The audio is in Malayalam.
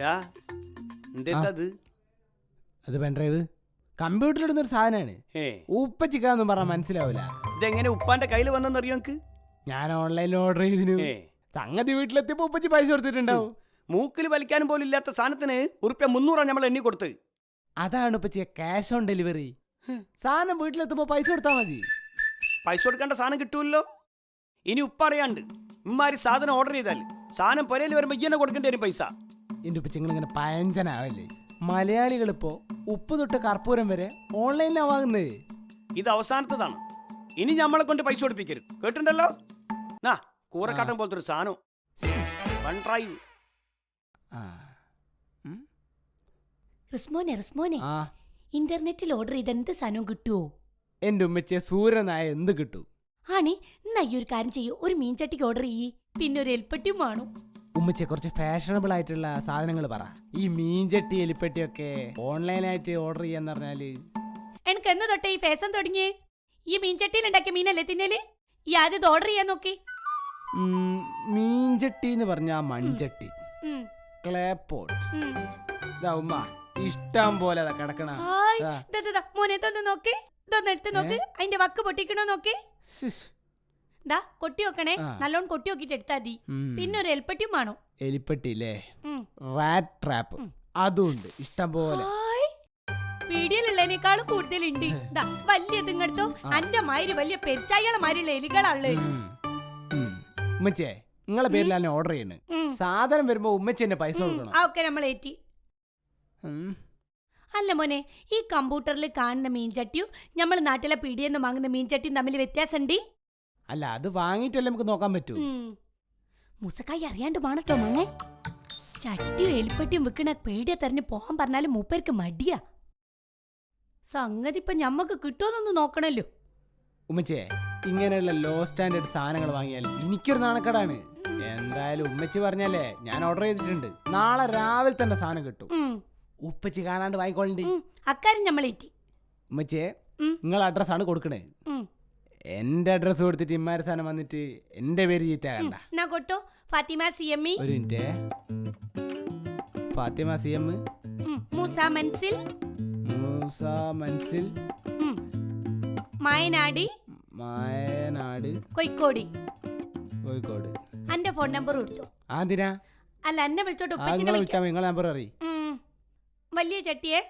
ഡാ എന്തേത്തത് അത്? പെൻഡ്രൈവ് കമ്പ്യൂട്ടറിലിടുന്ന ഒരു സാധനമാണ് ഏ. ഉപ്പച്ചിക്കാന്നും പറഞ്ഞാൽ മനസ്സിലാവില്ല ഇതെങ്ങനെ ഉപ്പാന്റെ കയ്യിൽ വന്നെന്നറിയോ എനിക്ക് ഞാൻ ഓൺലൈനിൽ ഓർഡർ ചെയ്തിനു. ഏ. സംഗതി വീട്ടിലെത്തിയപ്പോ ഉപ്പച്ചി പൈസ കൊടുത്തിട്ടുണ്ടാവും. മൂക്കിൽ വലിക്കാനും പോലും ഇല്ലാത്ത സാധനത്തിന് ഉറുപ്പ്യ മുന്നൂറാണ് നമ്മൾ എണ്ണി കൊടുത്ത്. അതാണ് ഉപ്പച്ചിയെ ക്യാഷ് ഓൺ ഡെലിവറി സാധനം വീട്ടിലെത്തുമ്പോ പൈസ കൊടുത്താൽ മതി. പൈസ കൊടുക്കേണ്ട സാധനം കിട്ടുമല്ലോ ഇനി ഉപ്പ അറിയാണ്ട് ഇമ്മാരി സാധനം ഓർഡർ ചെയ്താൽ സാധനം പുരയിൽ വരുമ്പോ ഇങ്ങനെ കൊടുക്കേണ്ടി വരും പൈസ. എന്റെ ഉപ്പച്ചി ഇങ്ങനെ പയഞ്ചനാവല്ലേ മലയാളികൾ ഇപ്പോ ഉപ്പ് തൊട്ട് കർപ്പൂരം വരെ ഓൺലൈനിലാവാകുന്നത് ഇത് അവസാനത്തതാണ്. ഇനി നമ്മളെ കൊണ്ട് പൈസ കൊടുപ്പിക്കരുത്. കേട്ടിട്ടുണ്ടല്ലോ? നാ കൂറക്കാട്ടം പോലത്തെ ഒരു സാധനം. One drive. റിസ്മോനെ റിസ്മോനെ. ആ. ഇന്റർനെറ്റിൽ ഓർഡർ ചെയ്ത് എന്ത് സാധനവും കിട്ടുവോ? എന്റെ ഉമ്മച്ചിയെ സൂര്യനായ എന്ത് കിട്ടും? ആണി എന്നാ ഈ ഒരു കാര്യം ചെയ്യൂ. ഒരു മീൻചട്ടിക്ക് ഓർഡർ ചെയ്യ്. പിന്നെ ഒരു എൽപ്പട്ടിയും വേണം. ഉമ്മച്ചിയെ കുറച്ച് ഫാഷണബിൾ ആയിട്ടുള്ള സാധനങ്ങൾ പറ. ഈ മീൻചട്ടി എലിപ്പെട്ടിയൊക്കെ ഓൺലൈനായിട്ട് ഓർഡർ ചെയ്യാന്ന് പറഞ്ഞാൽ. എനിക്ക് എന്ന് തൊട്ടേ ഈ ഫേസം തുടങ്ങിയേ? ഈ മീൻചട്ടിയിൽ ഉണ്ടാക്കിയ മീനല്ലേ തിന്നൽ? ഈ ആദ്യം ഓർഡർ ചെയ്യാൻ നോക്കി. മീൻചട്ടി എന്ന് പറഞ്ഞ മൺചട്ടി. ഉം, ക്ലേ പോട്ട് ഉം. ഉമ്മ ഇഷ്ടം പോലെ കിടക്കണ. മോനെ തൊന്ന് നോക്ക്. ഇതൊന്ന് എടുത്ത് നോക്ക്. അതിന്റെ വക്ക് പൊട്ടിക്കണോ നോക്കി. ദാ കൊട്ടി വെക്കണേ. നല്ലോണം കൊട്ടി നോക്കിട്ട് എടുത്താ മതി. പിന്നെ ഒരു എൽപ്പട്ടിയും വേണം. എലിപ്പെട്ടി അല്ലേ റാറ്റ് ട്രാപ്പ് അതും ഉണ്ട് ഇഷ്ടം പോലെ ഹായ്. പീടിയലുള്ളതിനേക്കാളും കൂടുതലുണ്ട്. ദാ വലിയ ഇതിങ്ങടുത്തോ അന്റെ മാതിരി വലിയ പെരിച്ചായികളെ മാതിരിയുള്ള എലികളാൾ ഉമ്മച്ചേ നിങ്ങളെ പേരിലാണ് ഓർഡർ ചെയ്യുന്നത് ഉം. സാധനം വരുമ്പോ ഉമ്മച്ചി എന്നെ പൈസ കൊടുക്കണം. ആ ഒക്കെ നമ്മൾ ഏറ്റി. ഉം. അല്ല മോനെ ഈ കമ്പ്യൂട്ടറിൽ കാണുന്ന മീൻചട്ടിയും നമ്മൾ നാട്ടിലെ പീടിയെന്ന് വാങ്ങുന്ന മീൻചട്ടിയും തമ്മിൽ വ്യത്യാസമുണ്ട്? അല്ല അത് വാങ്ങിയിട്ടല്ലേ നമുക്ക് നോക്കാൻ പറ്റൂ? മുസക്കായി അറിയാണ്ട് വേണട്ടോ മങ്ങേ. ചട്ടിയും എലിപ്പട്ടിയും വിൽക്കണ പേടിയെ തെരഞ്ഞു പോകാൻ പറഞ്ഞാലും മൂപ്പേർക്ക് മടിയാ. സംഗതി ഇപ്പൊ ഞമ്മക്ക് കിട്ടുമെന്നൊന്ന് നോക്കണല്ലോ. ഉമ്മച്ചേ ഇങ്ങനെയുള്ള ലോ സ്റ്റാൻഡേർഡ് സാധനങ്ങൾ വാങ്ങിയാൽ എനിക്കൊരു നാണക്കേടാണ്. എന്തായാലും ഉമ്മച്ചി പറഞ്ഞല്ലേ ഞാൻ ഓർഡർ ചെയ്തിട്ടുണ്ട്. നാളെ രാവിലെ തന്നെ സാധനം കിട്ടും. ഉപ്പച്ചി കാണാണ്ട് വാങ്ങിക്കോളണ്ടി അക്കാരും അക്കാര്യം നമ്മളേറ്റി ഉമ്മച്ചേ. നിങ്ങൾ അഡ്രസ്സാണ് കൊടുക്കണേ. എന്റെ അഡ്രസ് കൊടുത്തിട്ട് ഇമ്മാരി സാധനം വന്നിട്ട് എന്റെ പേര് ചീത്തയാകണ്ട കൊട്ടോ ഫാത്തിമ സി എം ഒരു minute. Fathima C M Moosa Manzil. Moosa Manzil. ഉം, മായനാടി. മായനാട്. കൊയ്ക്കോടി കോഴിക്കോട്. അന്റെ ഫോൺ നമ്പർ കൊടുത്തു? ആന്തിനാ അല്ല എന്നെ വിളിച്ചോട്ട് ആ ഉപ്പച്ചിനെ നിങ്ങളെ വിളിക്കാം. വിളിച്ചാൽ നിങ്ങളെ നമ്പർ അറിയും. വലിയ ചട്ടിയെ?